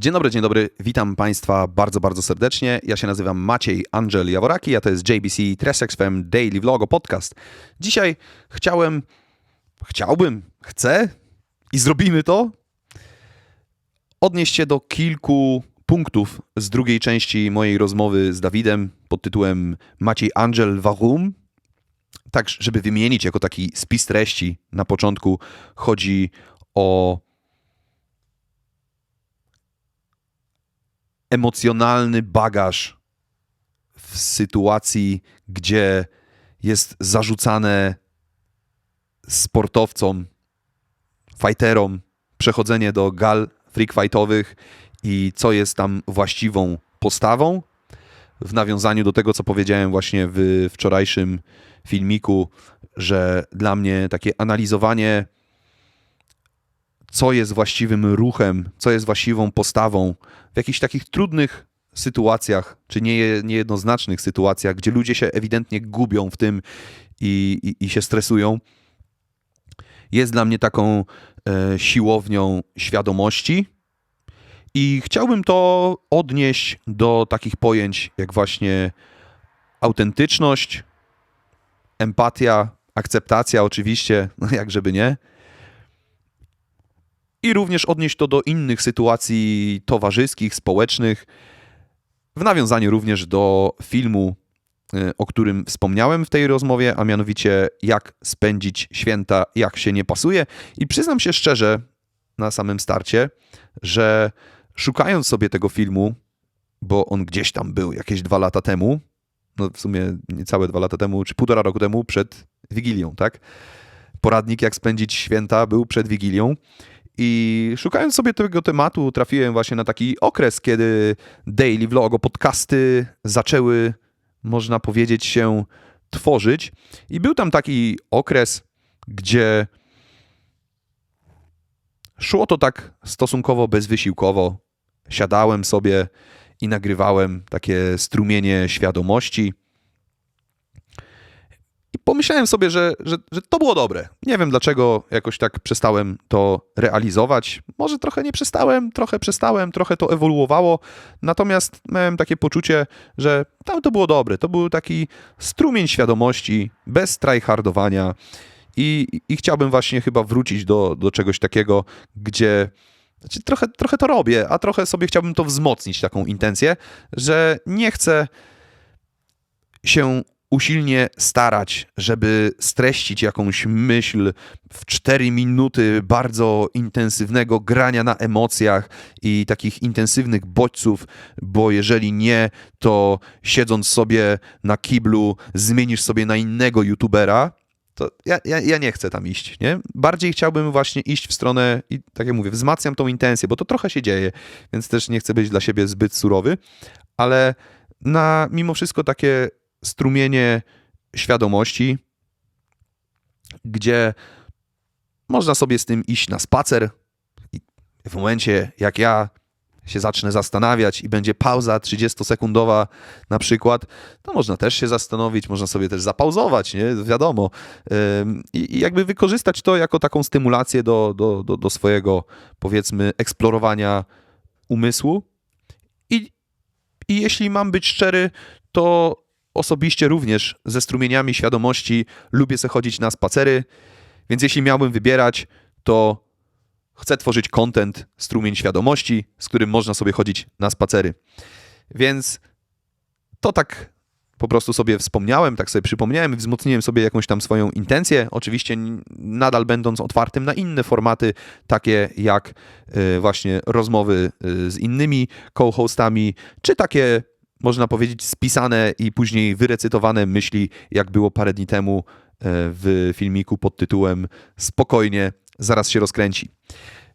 Dzień dobry, dzień dobry. Witam Państwa bardzo, bardzo serdecznie. Ja się nazywam Maciej Angel Jaworaki, a to jest JBC Tressex FM Daily Vlogo Podcast. Dzisiaj chciałem, chciałbym, chcę i zrobimy to, odnieść się do kilku punktów z drugiej części mojej rozmowy z Dawidem pod tytułem Maciej Angel Warum. Tak, żeby wymienić jako taki spis treści na początku, chodzi o emocjonalny bagaż w sytuacji, gdzie jest zarzucane sportowcom, fighterom przechodzenie do gal freak fightowych i co jest tam właściwą postawą. W nawiązaniu do tego, co powiedziałem właśnie w wczorajszym filmiku, że dla mnie takie analizowanie co jest właściwym ruchem, co jest właściwą postawą w jakichś takich trudnych sytuacjach, czy nie, niejednoznacznych sytuacjach, gdzie ludzie się ewidentnie gubią w tym i, i, i się stresują, jest dla mnie taką e, siłownią świadomości. I chciałbym to odnieść do takich pojęć jak właśnie autentyczność, empatia, akceptacja, oczywiście, no jak żeby nie i również odnieść to do innych sytuacji towarzyskich, społecznych, w nawiązaniu również do filmu, y, o którym wspomniałem w tej rozmowie, a mianowicie jak spędzić święta, jak się nie pasuje. I przyznam się szczerze na samym starcie, że szukając sobie tego filmu, bo on gdzieś tam był jakieś dwa lata temu, no w sumie niecałe dwa lata temu, czy półtora roku temu przed Wigilią, tak? Poradnik, jak spędzić święta, był przed Wigilią. I szukając sobie tego tematu, trafiłem właśnie na taki okres, kiedy daily vlogo, podcasty zaczęły, można powiedzieć, się tworzyć. I był tam taki okres, gdzie szło to tak stosunkowo bezwysiłkowo. Siadałem sobie i nagrywałem takie strumienie świadomości pomyślałem sobie, że, że, że to było dobre. Nie wiem dlaczego jakoś tak przestałem to realizować. Może trochę nie przestałem, trochę przestałem, trochę to ewoluowało. Natomiast miałem takie poczucie, że tam to było dobre. To był taki strumień świadomości, bez tryhardowania. I, I chciałbym właśnie chyba wrócić do, do czegoś takiego, gdzie znaczy trochę, trochę to robię, a trochę sobie chciałbym to wzmocnić, taką intencję, że nie chcę się usilnie starać, żeby streścić jakąś myśl w 4 minuty bardzo intensywnego grania na emocjach i takich intensywnych bodźców, bo jeżeli nie, to siedząc sobie na kiblu zmienisz sobie na innego youtubera, to ja, ja, ja nie chcę tam iść, nie? Bardziej chciałbym właśnie iść w stronę i tak jak mówię, wzmacniam tą intencję, bo to trochę się dzieje, więc też nie chcę być dla siebie zbyt surowy, ale na mimo wszystko takie strumienie świadomości, gdzie można sobie z tym iść na spacer i w momencie, jak ja się zacznę zastanawiać i będzie pauza 30-sekundowa na przykład, to można też się zastanowić, można sobie też zapauzować, nie? wiadomo. I jakby wykorzystać to jako taką stymulację do, do, do, do swojego, powiedzmy, eksplorowania umysłu. I, I jeśli mam być szczery, to Osobiście również ze strumieniami świadomości lubię sobie chodzić na spacery, więc jeśli miałbym wybierać, to chcę tworzyć content strumień świadomości, z którym można sobie chodzić na spacery. Więc to tak po prostu sobie wspomniałem, tak sobie przypomniałem, wzmocniłem sobie jakąś tam swoją intencję, oczywiście nadal będąc otwartym na inne formaty, takie jak y, właśnie rozmowy y, z innymi co-hostami, czy takie można powiedzieć, spisane i później wyrecytowane myśli, jak było parę dni temu e, w filmiku pod tytułem Spokojnie, zaraz się rozkręci.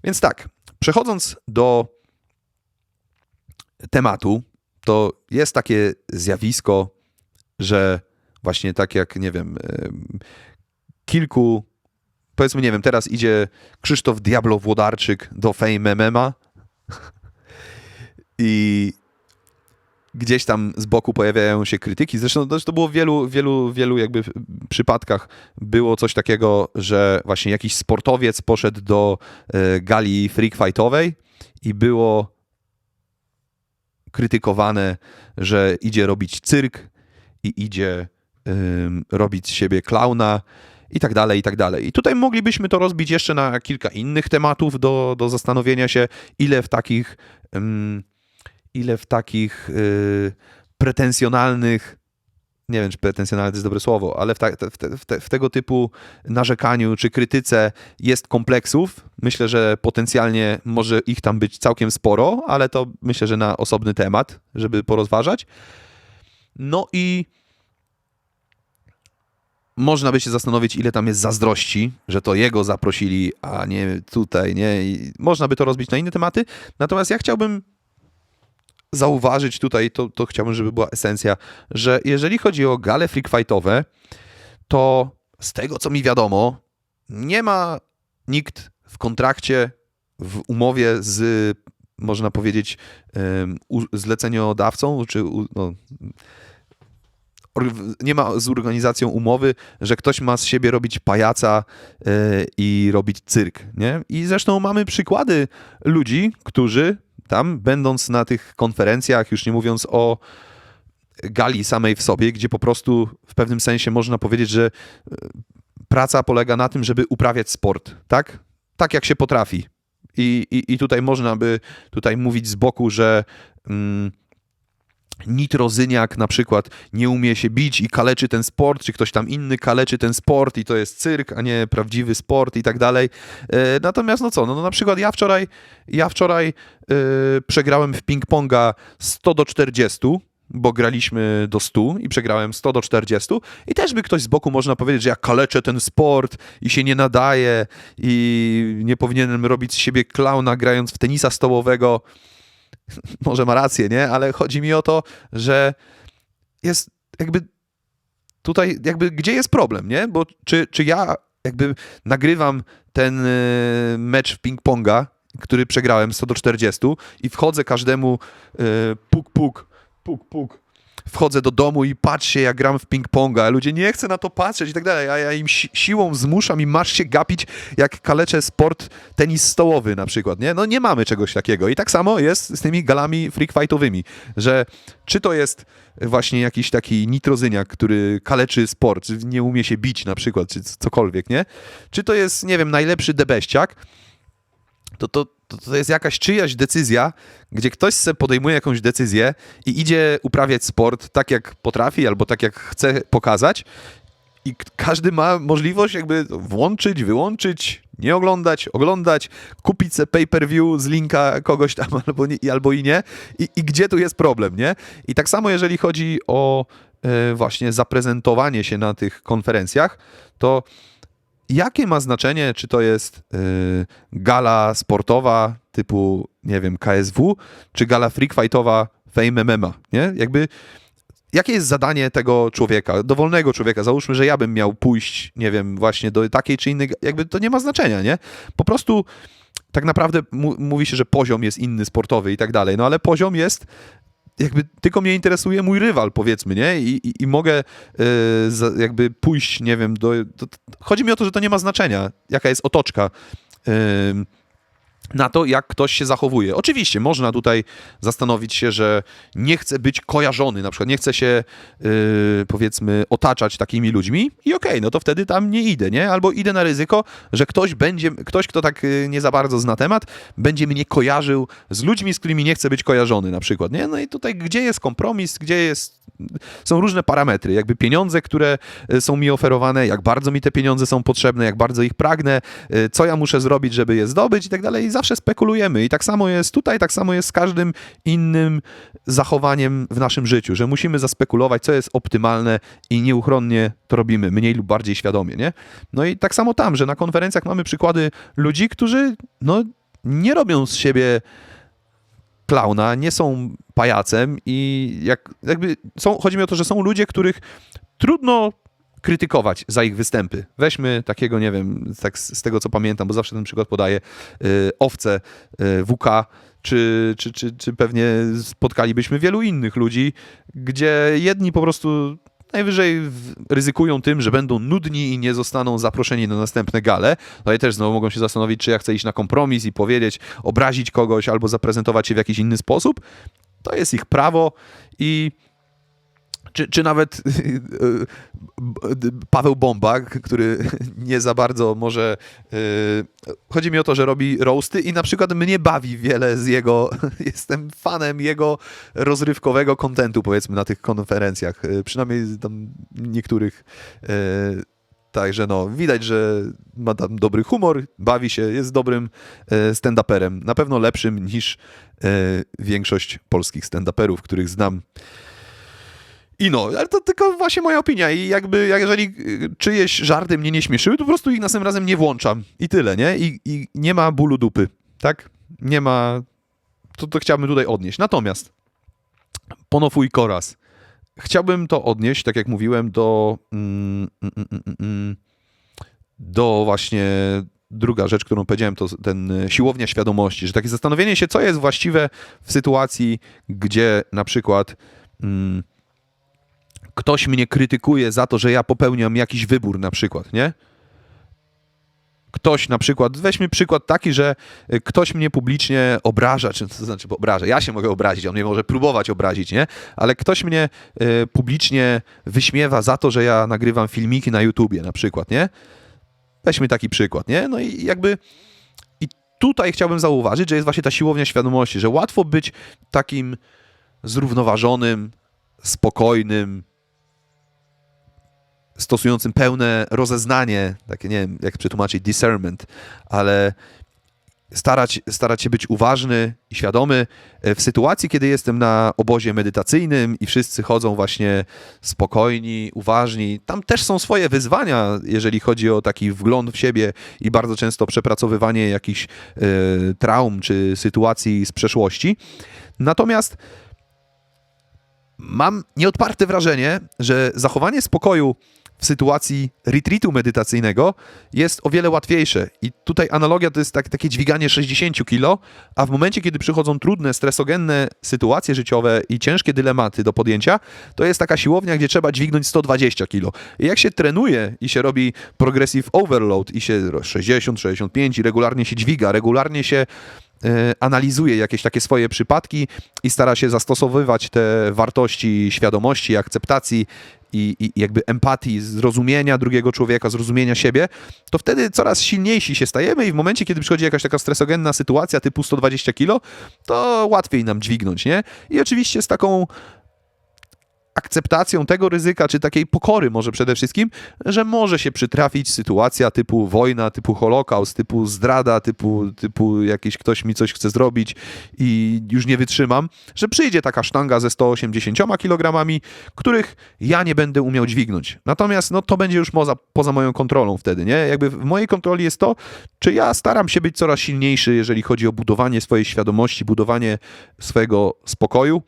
Więc tak, przechodząc do tematu, to jest takie zjawisko, że właśnie tak jak, nie wiem, e, kilku, powiedzmy, nie wiem, teraz idzie Krzysztof Diablo Włodarczyk do Fame MMA i gdzieś tam z boku pojawiają się krytyki. Zresztą to było w wielu, wielu, wielu jakby przypadkach było coś takiego, że właśnie jakiś sportowiec poszedł do e, gali freak fightowej i było krytykowane, że idzie robić cyrk i idzie robić z siebie klauna i tak dalej, i tak dalej. I tutaj moglibyśmy to rozbić jeszcze na kilka innych tematów do, do zastanowienia się, ile w takich, ile w takich y, pretensjonalnych nie wiem, czy pretensjonalne to jest dobre słowo, ale w, ta, w, te, w, te, w, tego typu narzekaniu czy krytyce jest kompleksów. Myślę, że potencjalnie może ich tam być całkiem sporo, ale to myślę, że na osobny temat, żeby porozważać. No i można by się zastanowić, ile tam jest zazdrości, że to jego zaprosili, a nie tutaj, nie? I można by to rozbić na inne tematy. Natomiast ja chciałbym zauważyć tutaj, to, to chciałbym, żeby była esencja, że jeżeli chodzi o gale freak fightowe, to z tego, co mi wiadomo, nie ma nikt w kontrakcie, w umowie z, można powiedzieć, zleceniodawcą, czy no, nie ma z organizacją umowy, że ktoś ma z siebie robić pajaca e, i robić cyrk, nie? I zresztą mamy przykłady ludzi, którzy tam, będąc na tych konferencjach, już nie mówiąc o gali samej w sobie, gdzie po prostu w pewnym sensie można powiedzieć, że e, praca polega na tym, żeby uprawiać sport, tak? Tak jak się potrafi. I, i, i tutaj można by tutaj mówić z boku, że mm, Nitrozyniak na przykład nie umie się bić i kaleczy ten sport, czy ktoś tam inny kaleczy ten sport i to jest cyrk, a nie prawdziwy sport i tak dalej. E, natomiast no co, no, no na przykład ja wczoraj, ja wczoraj yy, przegrałem w ping-ponga 100 do 40, bo graliśmy do 100 i przegrałem 100 do 40 i też by ktoś z boku można powiedzieć, że ja kaleczę ten sport i się nie nadaje i nie powinienem robić z siebie klauna grając w tenisa stołowego. może ma rację, nie? Ale chodzi mi o to, że jest jakby tutaj, jakby gdzie jest problem, nie? Bo czy, czy ja jakby nagrywam ten y, mecz w ping-ponga, który przegrałem 100 do 40 i wchodzę każdemu y, puk, puk, puk, puk, wchodzę do domu i patrzę, jak gram w ping-ponga, ludzie nie chcą na to patrzeć i tak dalej, a ja im si siłą zmuszam i masz się gapić, jak kaleczę sport tenis stołowy na przykład, nie? No nie mamy czegoś takiego i tak samo jest z tymi galami freak fightowymi, że czy to jest właśnie jakiś taki nitrozyniak, który kaleczy sport, nie umie się bić na przykład, czy cokolwiek, nie? Czy to jest, nie wiem, najlepszy debeściak, to, to, to, to jest jakaś czyjaś decyzja, gdzie ktoś sobie podejmuje jakąś decyzję i idzie uprawiać sport tak, jak potrafi, albo tak, jak chce pokazać i każdy ma możliwość jakby włączyć, wyłączyć, nie oglądać, oglądać, kupić sobie pay-per-view z linka kogoś tam albo, nie, albo i nie. I, I, gdzie tu jest problem, nie? I tak samo jeżeli chodzi o e, właśnie zaprezentowanie się na tych konferencjach, to jakie ma znaczenie, czy to jest yy, gala sportowa typu, nie wiem, KSW, czy gala freak fightowa Fame MMA, nie? Jakby jakie jest zadanie tego człowieka, dowolnego człowieka? Załóżmy, że ja bym miał pójść, nie wiem, właśnie do takiej czy innej, jakby to nie ma znaczenia, nie? Po prostu tak naprawdę mówi się, że poziom jest inny, sportowy i tak dalej, no ale poziom jest jakby tylko mnie interesuje mój rywal, powiedzmy, nie? I, i, i mogę y, jakby pójść, nie wiem, do, do, Chodzi mi o to, że to nie ma znaczenia, jaka jest otoczka. Y, na to, jak ktoś się zachowuje. Oczywiście można tutaj zastanowić się, że nie chce być kojarzony, na przykład nie chce się yy, powiedzmy otaczać takimi ludźmi i okej, okay, no to wtedy tam nie idę, nie? Albo idę na ryzyko, że ktoś będzie, ktoś, kto tak yy, nie za bardzo zna temat, będzie mnie kojarzył z ludźmi, z którymi nie chce być kojarzony na przykład, nie? No i tutaj gdzie jest kompromis, gdzie jest są różne parametry, jakby pieniądze, które y, są mi oferowane, jak bardzo mi te pieniądze są potrzebne, jak bardzo ich pragnę, y, co ja muszę zrobić, żeby je zdobyć i tak dalej zawsze spekulujemy i tak samo jest tutaj, tak samo jest z każdym innym zachowaniem w naszym życiu, że musimy zaspekulować, co jest optymalne i nieuchronnie to robimy, mniej lub bardziej świadomie, nie? No i tak samo tam, że na konferencjach mamy przykłady ludzi, którzy no, nie robią z siebie klauna, nie są pajacem i jak, jakby są, chodzi mi o to, że są ludzie, których trudno krytykować za ich występy. Weźmy takiego, nie wiem, tak z, z tego co pamiętam, bo zawsze ten przykład podaję, y, owce y, WK, czy, czy, czy, czy pewnie spotkalibyśmy wielu innych ludzi, gdzie jedni po prostu najwyżej ryzykują tym, że będą nudni i nie zostaną zaproszeni na następne gale. No i też znowu mogą się zastanowić, czy ja chcę iść na kompromis i powiedzieć, obrazić kogoś albo zaprezentować się w jakiś inny sposób. To jest ich prawo i czy, czy nawet Paweł Bombak, który nie za bardzo może. Yy, chodzi mi o to, że robi roasty i na przykład mnie bawi wiele z jego. Jestem fanem jego rozrywkowego kontentu, powiedzmy, na tych konferencjach. Yy, przynajmniej tam niektórych. Także no, widać, że ma tam dobry humor, bawi się, jest dobrym stand-uperem. Na pewno lepszym niż większość polskich stand-uperów, których znam. I no, ale to tylko właśnie moja opinia i jakby, jak jeżeli y, czyjeś żarty mnie nie śmieszyły, to po prostu ich następnym razem nie włączam i tyle, nie? I, i nie ma bólu dupy, tak? Nie ma... To, to chciałbym tutaj odnieść. Natomiast Ponofuj Koraz. Chciałbym to odnieść, tak jak mówiłem, do mm, mm, mm, mm, mm do właśnie druga rzecz, którą powiedziałem, to ten y, siłownia świadomości, że takie zastanowienie się, co jest właściwe w sytuacji, gdzie na przykład mm, ktoś mnie krytykuje za to, że ja popełniam jakiś wybór na przykład, nie? Ktoś na przykład, weźmy przykład taki, że y, ktoś mnie publicznie obraża, czy to znaczy obraża, ja się mogę obrazić, on mnie może próbować obrazić, nie? Ale ktoś mnie y, publicznie wyśmiewa za to, że ja nagrywam filmiki na YouTubie na przykład, nie? Weźmy taki przykład, nie? No i jakby i tutaj chciałbym zauważyć, że jest właśnie ta siłownia świadomości, że łatwo być takim zrównoważonym, spokojnym, stosującym pełne rozeznanie, takie nie wiem, jak przetłumaczyć, discernment, ale starać, starać się być uważny i świadomy e, w sytuacji, kiedy jestem na obozie medytacyjnym i wszyscy chodzą właśnie spokojni, uważni. Tam też są swoje wyzwania, jeżeli chodzi o taki wgląd w siebie i bardzo często przepracowywanie jakichś y, traum czy sytuacji z przeszłości. Natomiast mam nieodparte wrażenie, że zachowanie spokoju w sytuacji retreatu medytacyjnego jest o wiele łatwiejsze. I tutaj analogia to jest tak, takie dźwiganie 60 kg, a w momencie, kiedy przychodzą trudne, stresogenne sytuacje życiowe i ciężkie dylematy do podjęcia, to jest taka siłownia, gdzie trzeba dźwignąć 120 kg. I jak się trenuje i się robi progressive overload i się 60, 65 i regularnie się dźwiga, regularnie się analizuje jakieś takie swoje przypadki i stara się zastosowywać te wartości świadomości, akceptacji i, i jakby empatii, zrozumienia drugiego człowieka, zrozumienia siebie, to wtedy coraz silniejsi się stajemy i w momencie, kiedy przychodzi jakaś taka stresogenna sytuacja typu 120 kilo, to łatwiej nam dźwignąć, nie? I oczywiście z taką akceptacją tego ryzyka, czy takiej pokory może przede wszystkim, że może się przytrafić sytuacja typu wojna, typu holokaust, typu zdrada, typu, typu jakiś ktoś mi coś chce zrobić i już nie wytrzymam, że przyjdzie taka sztanga ze 180 kg, których ja nie będę umiał dźwignąć. Natomiast no, to będzie już poza, poza moją kontrolą wtedy, nie? Jakby w mojej kontroli jest to, czy ja staram się być coraz silniejszy, jeżeli chodzi o budowanie swojej świadomości, budowanie swojego spokoju,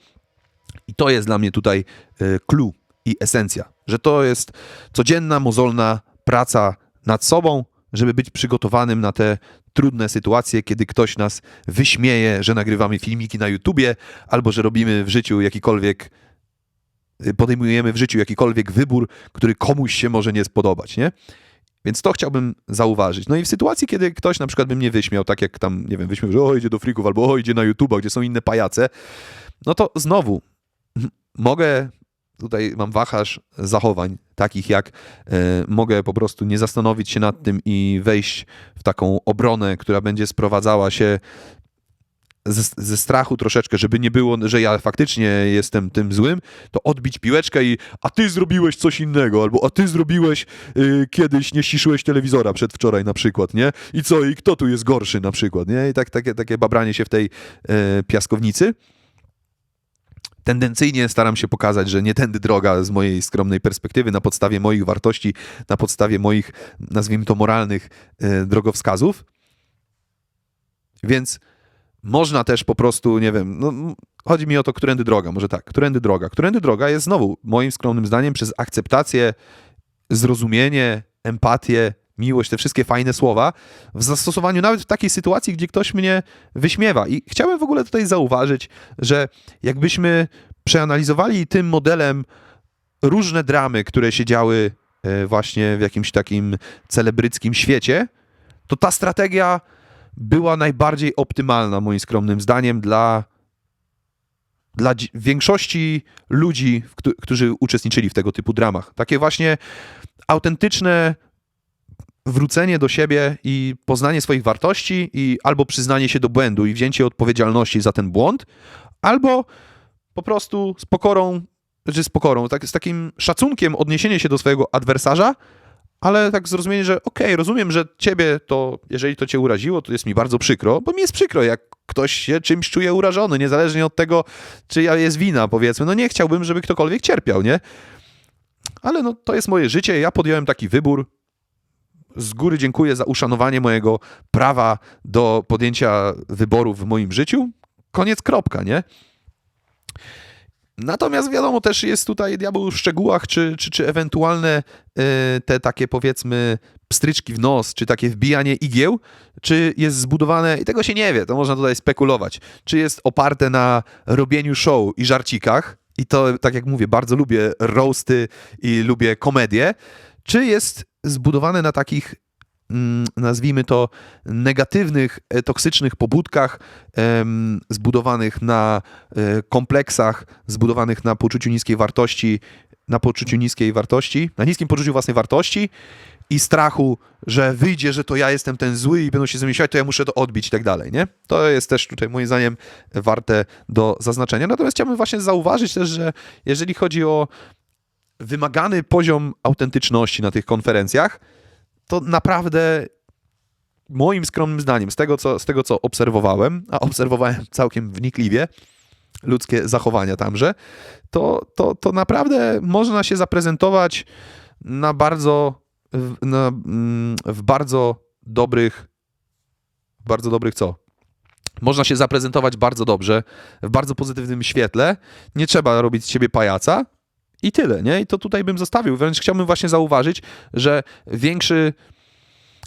i to jest dla mnie tutaj e, clue i esencja, że to jest codzienna, mozolna praca nad sobą, żeby być przygotowanym na te trudne sytuacje, kiedy ktoś nas wyśmieje, że nagrywamy filmiki na YouTubie, albo że robimy w życiu jakikolwiek, e, podejmujemy w życiu jakikolwiek wybór, który komuś się może nie spodobać, nie? Więc to chciałbym zauważyć. No i w sytuacji, kiedy ktoś na przykład by mnie wyśmiał, tak jak tam, nie wiem, wyśmiał, że o, idzie do frików, albo o, idzie na YouTube'a, gdzie są inne pajace, no to znowu mogę, tutaj mam wachlarz zachowań, takich jak y, mogę po prostu nie zastanowić się nad tym i wejść w taką obronę, która będzie sprowadzała się ze, ze, strachu troszeczkę, żeby nie było, że ja faktycznie jestem tym złym, to odbić piłeczkę i a ty zrobiłeś coś innego, albo a ty zrobiłeś y, kiedyś, nie ściszyłeś telewizora przedwczoraj na przykład, nie? I co, i kto tu jest gorszy na przykład, nie? I tak, takie, takie babranie się w tej y, piaskownicy tendencyjnie staram się pokazać, że nie tędy droga z mojej skromnej perspektywy, na podstawie moich wartości, na podstawie moich, nazwijmy to, moralnych e, drogowskazów. Więc można też po prostu, nie wiem, no, chodzi mi o to, którędy droga, może tak, którędy droga. Którędy droga jest znowu, moim skromnym zdaniem, przez akceptację, zrozumienie, empatię, miłość, te wszystkie fajne słowa w zastosowaniu nawet w takiej sytuacji, gdzie ktoś mnie wyśmiewa. I chciałem w ogóle tutaj zauważyć, że jakbyśmy przeanalizowali tym modelem różne dramy, które się działy e, właśnie w jakimś takim celebryckim świecie, to ta strategia była najbardziej optymalna, moim skromnym zdaniem, dla dla większości ludzi, którzy uczestniczyli w tego typu dramach. Takie właśnie autentyczne wrócenie do siebie i poznanie swoich wartości i albo przyznanie się do błędu i wzięcie odpowiedzialności za ten błąd, albo po prostu z pokorą, czy z pokorą, tak, z takim szacunkiem odniesienie się do swojego adwersarza, ale tak zrozumienie, że okej, rozumiem, że ciebie to, jeżeli to cię uraziło, to jest mi bardzo przykro, bo mi jest przykro, jak ktoś się czymś czuje urażony, niezależnie od tego, czy ja jest wina, powiedzmy. No nie chciałbym, żeby ktokolwiek cierpiał, nie? Ale no to jest moje życie, ja podjąłem taki wybór. Z góry dziękuję za uszanowanie mojego prawa do podjęcia wyborów w moim życiu. Koniec, kropka, nie? Natomiast wiadomo, też jest tutaj diabeł w szczegółach, czy, czy, czy ewentualne y, te takie powiedzmy pstryczki w nos, czy takie wbijanie igieł, czy jest zbudowane, i tego się nie wie, to można tutaj spekulować, czy jest oparte na robieniu show i żarcikach, i to, tak jak mówię, bardzo lubię roasty i lubię komedię, czy jest zbudowane na takich mm, nazwijmy to, negatywnych, e, toksycznych pobudkach, zbudowanych na e, kompleksach, zbudowanych na poczuciu niskiej wartości, na poczuciu niskiej wartości, na niskim poczuciu własnej wartości i strachu, że wyjdzie, że to ja jestem ten zły i będą się ze mnie śmiać, to ja muszę to odbić i tak dalej, nie? To jest też tutaj moim zdaniem warte do zaznaczenia. Natomiast chciałbym właśnie zauważyć też, że jeżeli chodzi o wymagany poziom autentyczności na tych konferencjach, to naprawdę moim skromnym zdaniem, z tego, co, z tego co obserwowałem, a obserwowałem całkiem wnikliwie ludzkie zachowania tamże, to, to, to naprawdę można się zaprezentować na bardzo, na, mm, w bardzo dobrych, bardzo dobrych co? Można się zaprezentować bardzo dobrze, w bardzo pozytywnym świetle. Nie trzeba robić z siebie pajaca, i tyle, nie? I to tutaj bym zostawił. Wręcz chciałbym właśnie zauważyć, że większy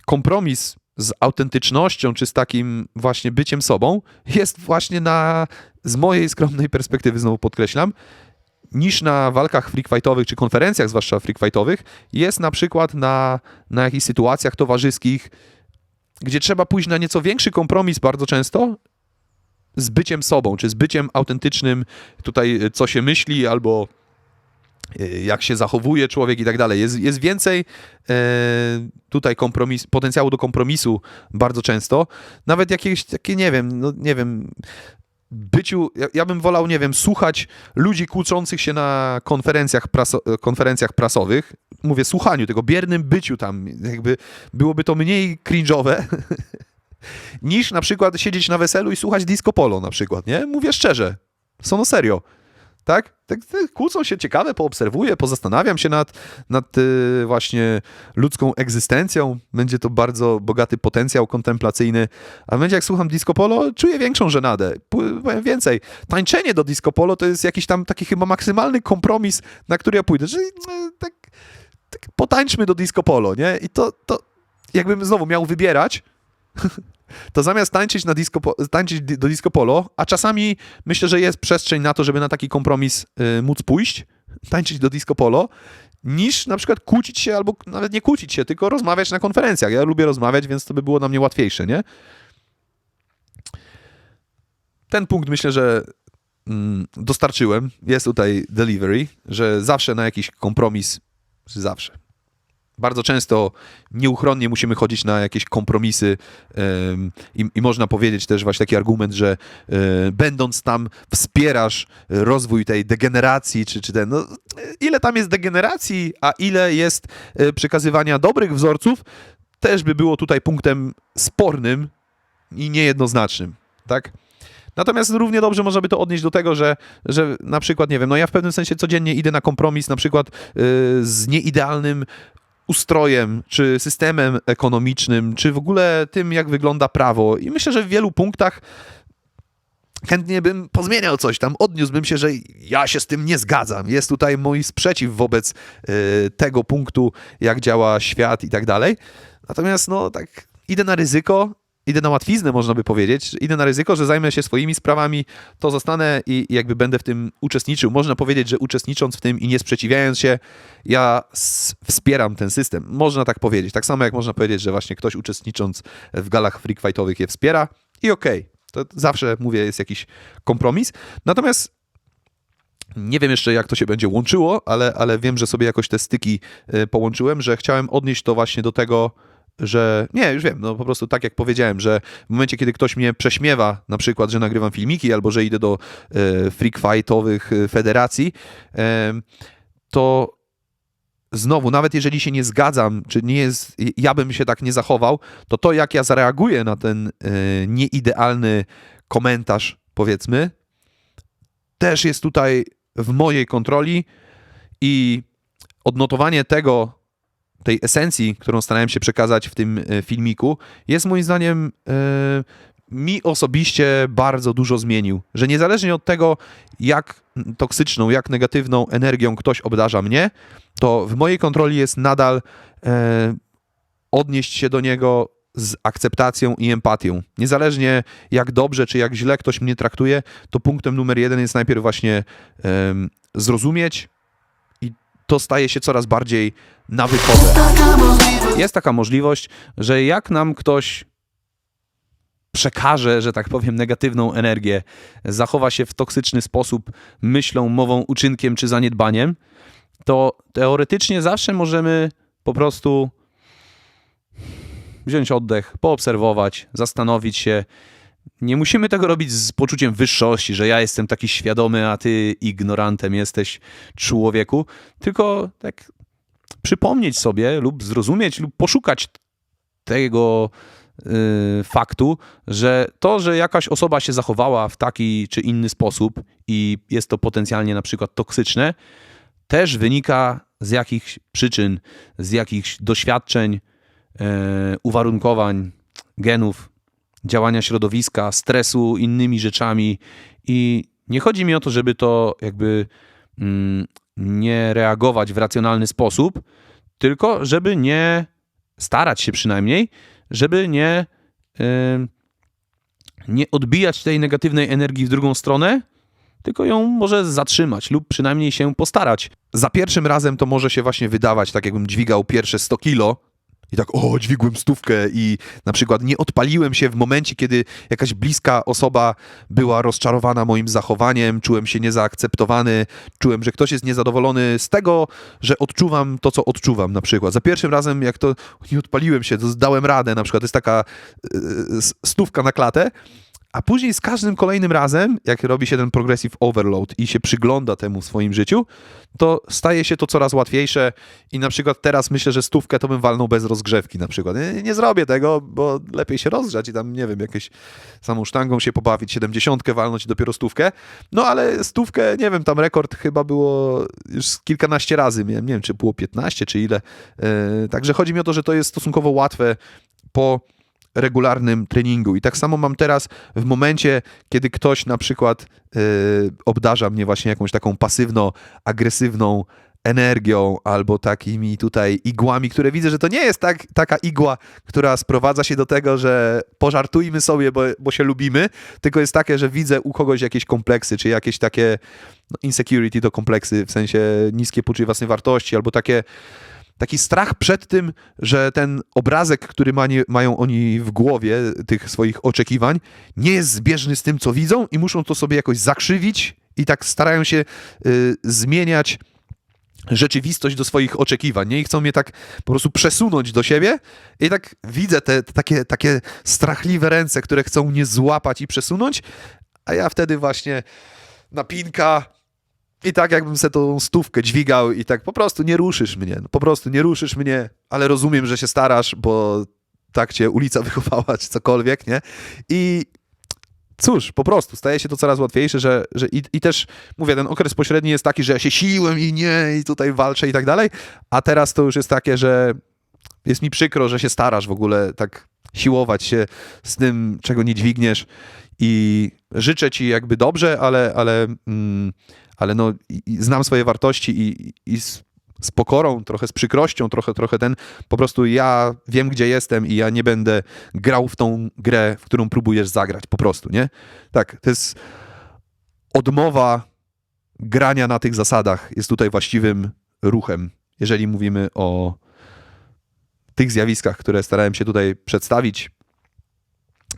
kompromis z autentycznością, czy z takim właśnie byciem sobą, jest właśnie na, z mojej skromnej perspektywy, znowu podkreślam, niż na walkach freak fightowych, czy konferencjach, zwłaszcza freak fightowych, jest na przykład na, na jakichś sytuacjach towarzyskich, gdzie trzeba pójść na nieco większy kompromis bardzo często z byciem sobą, czy z byciem autentycznym, tutaj co się myśli, albo jak się zachowuje człowiek i tak dalej. Jest, jest więcej e, tutaj kompromis, potencjału do kompromisu bardzo często. Nawet jakieś takie, nie wiem, no nie wiem, byciu, ja, ja bym wolał, nie wiem, słuchać ludzi kłócących się na konferencjach, praso, konferencjach prasowych. Mówię, słuchaniu, tego biernym byciu tam, jakby byłoby to mniej cringe'owe, niż na przykład siedzieć na weselu i słuchać disco polo na przykład, nie? Mówię szczerze, są no serio. Tak? tak? Kłócą się ciekawe, poobserwuję, pozastanawiam się nad, nad y, właśnie ludzką egzystencją. Będzie to bardzo bogaty potencjał kontemplacyjny. A będzie jak słucham disco polo, czuję większą żenadę. Powiem więcej, tańczenie do disco polo to jest jakiś tam taki chyba maksymalny kompromis, na który ja pójdę. Czyli y, tak, tak potańczmy do disco polo, nie? I to, to jakbym znowu miał wybierać, to zamiast tańczyć, na disco, tańczyć do disco polo, a czasami myślę, że jest przestrzeń na to, żeby na taki kompromis y, móc pójść, tańczyć do disco polo, niż na przykład kłócić się, albo nawet nie kłócić się, tylko rozmawiać na konferencjach. Ja lubię rozmawiać, więc to by było dla mnie łatwiejsze, nie? Ten punkt myślę, że mm, dostarczyłem. Jest tutaj delivery, że zawsze na jakiś kompromis, zawsze bardzo często nieuchronnie musimy chodzić na jakieś kompromisy i, i można powiedzieć też właśnie taki argument, że e, będąc tam wspierasz rozwój tej degeneracji, czy, czy ten, no, ile tam jest degeneracji, a ile jest e, przekazywania dobrych wzorców, też by było tutaj punktem spornym i niejednoznacznym, tak? Natomiast równie dobrze można by to odnieść do tego, że, że na przykład, nie wiem, no ja w pewnym sensie codziennie idę na kompromis na przykład y, z nieidealnym ustrojem, czy systemem ekonomicznym, czy w ogóle tym, jak wygląda prawo. I myślę, że w wielu punktach chętnie bym pozmieniał coś tam, odniósłbym się, że ja się z tym nie zgadzam. Jest tutaj mój sprzeciw wobec y, tego punktu, jak działa świat i tak dalej. Natomiast, no tak, idę na ryzyko, idę na łatwiznę, można by powiedzieć. Idę na ryzyko, że zajmę się swoimi sprawami, to zostanę i, jakby będę w tym uczestniczył. Można powiedzieć, że uczestnicząc w tym i nie sprzeciwiając się, ja wspieram ten system. Można tak powiedzieć. Tak samo jak można powiedzieć, że właśnie ktoś uczestnicząc w galach freak fightowych je wspiera i okej. To zawsze, mówię, jest jakiś kompromis. Natomiast Nie wiem jeszcze, jak to się będzie łączyło, ale, ale wiem, że sobie jakoś te styki y, połączyłem, że chciałem odnieść to właśnie do tego, że nie, już wiem, no po prostu tak jak powiedziałem, że w momencie, kiedy ktoś mnie prześmiewa, na przykład, że nagrywam filmiki albo że idę do e, freak fightowych e, federacji, e, to znowu, nawet jeżeli się nie zgadzam, czy nie jest, ja bym się tak nie zachował, to to, jak ja zareaguję na ten e, nieidealny komentarz, powiedzmy, też jest tutaj w mojej kontroli i odnotowanie tego, tej esencji, którą starałem się przekazać w tym e, filmiku, jest moim zdaniem e, mi osobiście bardzo dużo zmienił. Że niezależnie od tego, jak toksyczną, jak negatywną energią ktoś obdarza mnie, to w mojej kontroli jest nadal e, odnieść się do niego z akceptacją i empatią. Niezależnie jak dobrze czy jak źle ktoś mnie traktuje, to punktem numer jeden jest najpierw właśnie zrozumieć to staje się coraz bardziej nawykowe. Jest taka możliwość, że jak nam ktoś przekaże, że tak powiem, negatywną energię, zachowa się w toksyczny sposób myślą, mową, uczynkiem czy zaniedbaniem, to teoretycznie zawsze możemy po prostu wziąć oddech, poobserwować, zastanowić się. Nie musimy tego robić z poczuciem wyższości, że ja jestem taki świadomy, a ty ignorantem jesteś człowieku, tylko tak przypomnieć sobie lub zrozumieć lub poszukać tego y, faktu, że to, że jakaś osoba się zachowała w taki czy inny sposób i jest to potencjalnie na przykład toksyczne, też wynika z jakichś przyczyn, z jakichś doświadczeń, y, uwarunkowań, genów, działania środowiska, stresu, innymi rzeczami. I nie chodzi mi o to, żeby to jakby mm, nie reagować w racjonalny sposób, tylko żeby nie starać się przynajmniej, żeby nie, yy, nie odbijać tej negatywnej energii w drugą stronę, tylko ją może zatrzymać lub przynajmniej się postarać. Za pierwszym razem to może się właśnie wydawać, tak jakbym dźwigał pierwsze 100 kilo, i tak, o, dźwigłem stówkę i na przykład nie odpaliłem się w momencie, kiedy jakaś bliska osoba była rozczarowana moim zachowaniem, czułem się niezaakceptowany, czułem, że ktoś jest niezadowolony z tego, że odczuwam to, co odczuwam na przykład. Za pierwszym razem, jak to nie odpaliłem się, to zdałem radę, na przykład to jest taka yy, stówka na klatę, a później z każdym kolejnym razem, jak robi się ten progressive overload i się przygląda temu w swoim życiu, to staje się to coraz łatwiejsze i na przykład teraz myślę, że stówkę to bym walnął bez rozgrzewki na przykład. Nie, nie zrobię tego, bo lepiej się rozgrzać i tam, nie wiem, jakieś samą sztangą się pobawić, siedemdziesiątkę walnąć i dopiero stówkę. No ale stówkę, nie wiem, tam rekord chyba było już kilkanaście razy, nie, nie wiem, czy było 15 czy ile. Yy, także chodzi mi o to, że to jest stosunkowo łatwe po regularnym treningu. I tak samo mam teraz w momencie, kiedy ktoś na przykład yy, obdarza mnie właśnie jakąś taką pasywno-agresywną energią albo takimi tutaj igłami, które widzę, że to nie jest tak, taka igła, która sprowadza się do tego, że pożartujmy sobie, bo, bo się lubimy, tylko jest takie, że widzę u kogoś jakieś kompleksy, czy jakieś takie no, insecurity to kompleksy, w sensie niskie poczucie własnej wartości, albo takie taki strach przed tym, że ten obrazek, który ma nie, mają oni w głowie, tych swoich oczekiwań, nie jest zbieżny z tym, co widzą i muszą to sobie jakoś zakrzywić i tak starają się y, zmieniać rzeczywistość do swoich oczekiwań, nie? I chcą mnie tak po prostu przesunąć do siebie i tak widzę te, te takie, takie strachliwe ręce, które chcą mnie złapać i przesunąć, a ja wtedy właśnie napinka, i tak jakbym sobie tą stówkę dźwigał i tak po prostu nie ruszysz mnie, no, po prostu nie ruszysz mnie, ale rozumiem, że się starasz, bo tak cię ulica wychowała, czy cokolwiek, nie? I cóż, po prostu staje się to coraz łatwiejsze, że, że i, i też, mówię, ten okres pośredni jest taki, że ja się siłem i nie, i tutaj walczę i tak dalej, a teraz to już jest takie, że jest mi przykro, że się starasz w ogóle tak siłować się z tym, czego nie dźwigniesz i życzę ci jakby dobrze, ale, ale mm, ale no, i, znam swoje wartości i, i z, z, pokorą, trochę z przykrością, trochę, trochę ten, po prostu ja wiem, gdzie jestem i ja nie będę grał w tą grę, w którą próbujesz zagrać, po prostu, nie? Tak, to jest odmowa grania na tych zasadach jest tutaj właściwym ruchem, jeżeli mówimy o tych zjawiskach, które starałem się tutaj przedstawić.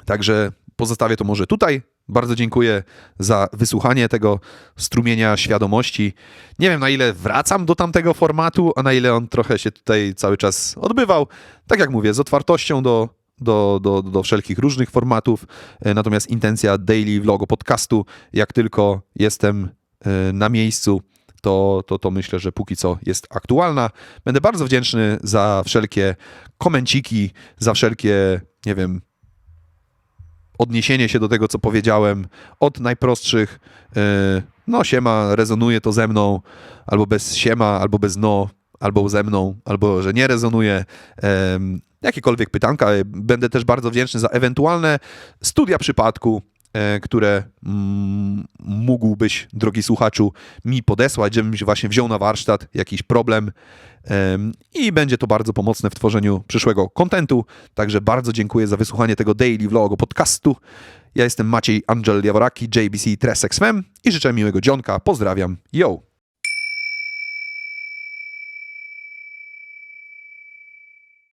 Także pozostawię to może tutaj, Bardzo dziękuję za wysłuchanie tego strumienia świadomości. Nie wiem, na ile wracam do tamtego formatu, a na ile on trochę się tutaj cały czas odbywał. Tak jak mówię, z otwartością do, do, do, do wszelkich różnych formatów. E, Natomiast intencja daily vlogu podcastu, jak tylko jestem e, na miejscu, to, to, to myślę, że póki co jest aktualna. Będę bardzo wdzięczny za wszelkie komenciki, za wszelkie, nie wiem, odniesienie się do tego, co powiedziałem, od najprostszych, yy, no siema, rezonuje to ze mną, albo bez siema, albo bez no, albo ze mną, albo że nie rezonuje. Jakiekolwiek pytanka. Będę też bardzo wdzięczny za ewentualne studia przypadku, e, które mm, mógłbyś, drogi słuchaczu, mi podesłać, żebym właśnie wziął na warsztat jakiś problem em, i będzie to bardzo pomocne w tworzeniu przyszłego kontentu. Także bardzo dziękuję za wysłuchanie tego daily vlogu podcastu. Ja jestem Maciej Angel Jaworaki, JBC Tresek i życzę miłego dzionka. Pozdrawiam. Yo!